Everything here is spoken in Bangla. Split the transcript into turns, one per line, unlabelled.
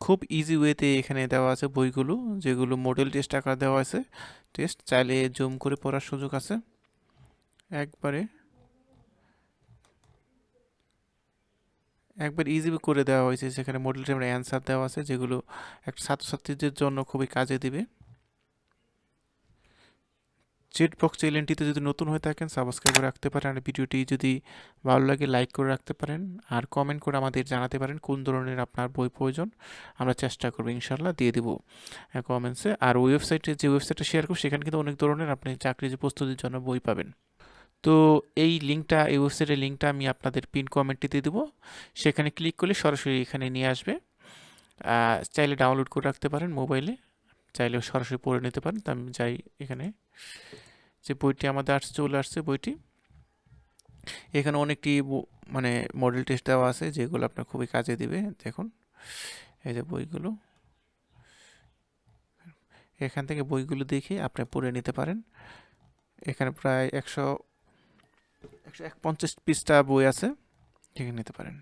খুব ইজি ওয়েতে এখানে দেওয়া আছে বইগুলো, যেগুলো মডেল টেস্ট আকার দেওয়া আছে টেস্ট চাইলে জুম করে পড়ার সুযোগ আছে। একবারে, একবার ইজি করে দেওয়া হয়েছে। সেখানে মডেল টেস্টের অ্যান্সার দেওয়া আছে, যেগুলো একটা ছাত্রছাত্রীদের জন্য খুবই কাজে দিবে। চেট বক্স চ্যানেলটিতে যদি নতুন হয়ে থাকেন সাবস্ক্রাইব করে রাখতে পারেন। আর ভিডিওটি যদি ভালো লাগে লাইক করে রাখতে পারেন। আর কমেন্ট করে আমাদের জানাতে পারেন কোন ধরনের আপনার বই প্রয়োজন। আমরা চেষ্টা করব ইনশাল্লাহ দিয়ে দেবো কমেন্টসে আর ওয়েবসাইটে যে ওয়েবসাইটটা শেয়ার করব, সেখানে কিন্তু অনেক ধরনের আপনি চাকরি যে প্রস্তুতির জন্য বই পাবেন। তো এই লিঙ্কটা এই ওয়েবসাইটের লিঙ্কটা আমি আপনাদের পিন কমেন্টটিতে দেবো। সেখানে ক্লিক করলে সরাসরি এখানে নিয়ে আসবে। চাইলে ডাউনলোড করে রাখতে পারেন মোবাইলে চাইলে সরাসরি পড়ে নিতে পারেন। তা আমি যাই এখানে। যে বইটি আমাদের আসছে চলে আসছে বইটি। এখানে অনেকটি মানে মডেল টেস্ট দেওয়া আছে, যেগুলো আপনার খুবই কাজে দিবে, দেখুন। এই যে বইগুলো। এখান থেকে বইগুলো দেখে আপনি পড়ে নিতে পারেন। এখানে প্রায় একশো একশো এক পঞ্চাশ পিসটা বই আছে, দেখে নিতে পারেন।